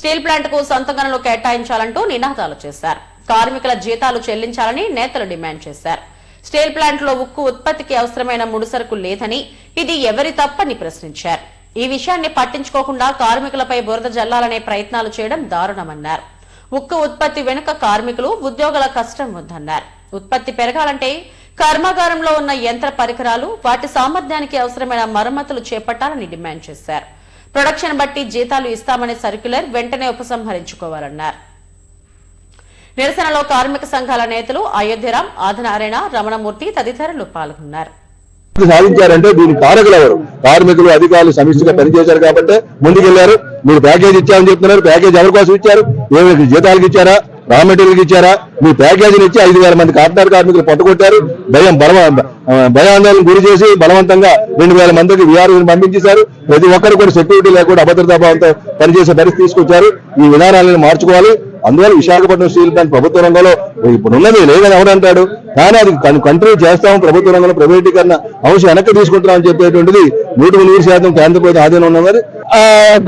Steel ప్లాంట్కు సొంత గనులు కేటాయించాలంటూ నినాదాలు చేశారు. కార్మికుల జీతాలు చెల్లించాలని నేతలు డిమాండ్ చేశారు. స్టీల్ ప్లాంట్లో ఉక్కు ఉత్పత్తికి అవసరమైన ముడిసరుకు లేదని ఇది ఎవరి తప్పని ప్రశ్నించారు. ఈ విషయాన్ని పట్టించుకోకుండా కార్మికులపై బురద జల్లాలనే ప్రయత్నాలు చేయడం దారుణమన్నారు. ఉక్కు ఉత్పత్తి వెనుక కార్మికులు ఉద్యోగుల కష్టం ఉందన్నారు. ఉత్పత్తి పెరగాలంటే కర్మాగారంలో ఉన్న యంత్ర పరికరాలు వాటి సామర్థ్యానికి అవసరమైన మరమ్మతులు చేపట్టాలని డిమాండ్ చేశారు. ప్రొడక్షన్ బట్టి జీతాలు ఇస్తామనే సర్క్యులర్ వెంటనే ఉపసంహరించుకోవాలన్నారు. నిరసనలో కార్మిక సంఘాల నేతలు అయోధ్యరాం ఆదినారాయణ రమణమూర్తి తదితరులు పాల్గొన్నారు. సాధించారంటే దీని కారకులు ఎవరు? కార్మికులు అధికారులు సమిష్టిగా పనిచేశారు కాబట్టి ముందుకెళ్ళారు. మీరు ప్యాకేజ్ ఇచ్చామని చెప్తున్నారు. ప్యాకేజ్ ఎవరి కోసం ఇచ్చారు? ఏమి జీతాలకు ఇచ్చారా? రా మెటీరియల్కి ఇచ్చారా? మీ ప్యాకేజీని ఇచ్చి ఐదు వేల మంది కార్పొరేట్ కార్మికులు పట్టుకొట్టారు. భయం బలవ భయాందోళన గురి చేసి బలవంతంగా రెండు వేల మందికి విఆర్ఓని పంపించేశారు. ప్రతి ఒక్కరు కూడా సెక్యూరిటీ లేకుండా అభద్రతా భావంతో పనిచేసే పరిస్థితి తీసుకొచ్చారు. ఈ విధానాలను మార్చుకోవాలి. అందువల్ల విశాఖపట్నం స్టీల్ ప్లాంట్ ప్రభుత్వ రంగంలో ఇప్పుడు ఉన్నది లేదని ఎవరంటాడు కానీ అది కన్- కంటిన్యూ చేస్తాము ప్రభుత్వ రంగంలో ప్రైవేటీకరణ అంశం వెనక్కి తీసుకుంటున్నామని చెప్పేటువంటిది నూటికి నూరు శాతం కేంద్ర ప్రభుత్వం ఆధీనంలో ఉన్నది. ఆ,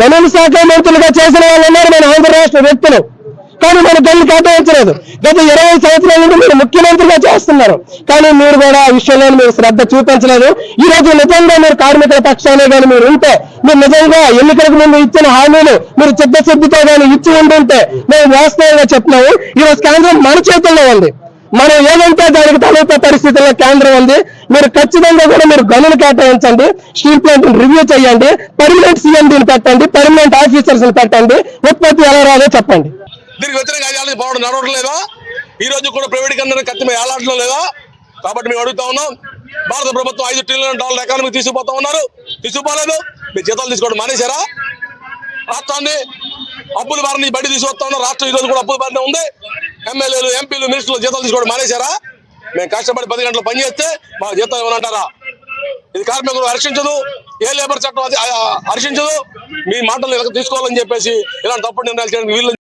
గనుల శాఖ మంత్రులుగా చేసిన వాళ్ళు ఉన్నారు మన ఆంధ్ర రాష్ట్ర వ్యక్తులు. కానీ మన గనులు కేటాయించలేదు. గత ఇరవై సంవత్సరాల నుండి మీరు ముఖ్యమంత్రిగా చేస్తున్నారు. కానీ మీరు కూడా ఆ విషయంలో మీరు శ్రద్ధ చూపించలేదు. ఈ రోజు నిజంగా మీరు కార్మికుల పక్షానే కానీ మీరు ఉంటే మీరు నిజంగా ఎన్నికలకు ముందు ఇచ్చిన హామీలు మీరు చిత్తశుద్ధితో కానీ ఇచ్చి ఉంటుంటే మేము వాస్తవంగా చెప్తున్నాము. ఈరోజు కేంద్రం మన చేతుల్లో ఉంది. మనం ఏదంటే దానికి తలెత్తే పరిస్థితుల్లో కేంద్రం ఉంది. మీరు ఖచ్చితంగా కూడా మీరు గనులు కేటాయించండి. స్టీల్ ప్లాంట్ రివ్యూ చేయండి. పర్మనెంట్ సిఎండీని పెట్టండి. పర్మనెంట్ ఆఫీసర్స్ పెట్టండి. ఉత్పత్తి ఎలా రాదో చెప్పండి. దీనికి వ్యతిరేక అయ్యాలని పోవడం నడవడం లేదా ఈ రోజు కూడా ప్రైవేటీకరణ కత్తి మీద ఏలాడడం లేదా? కాబట్టి మేము అడుగుతా ఉన్నాం. భారత ప్రభుత్వం ఐదు ట్రిలియన్ డాలర్ ఎకానమీ తీసుకుపోతా ఉన్నారు. తీసుకుపోలేదు. మీ జీతాలు తీసుకోవడం మానేశారా? రాష్ట్రాన్ని అప్పుల బారిని బయట తీసుకొస్తా ఉన్నారు. రాష్ట్రం ఈ రోజు కూడా అప్పుల బారిన ఉంది. ఎమ్మెల్యేలు ఎంపీలు మినిస్టర్లు జీతాలు తీసుకోవడం మానేశారా? మేము కష్టపడి పది గంటలు పనిచేస్తే మా జీతం ఏమనంటారా? ఇది కార్మికులు హర్షించదు. ఏ లేబర్ చట్టం అది హర్షించదు. మీ మాటలు తీసుకోవాలని చెప్పేసి ఇలాంటి తప్పుడు నిర్ణయాలు చేయడానికి వీళ్ళు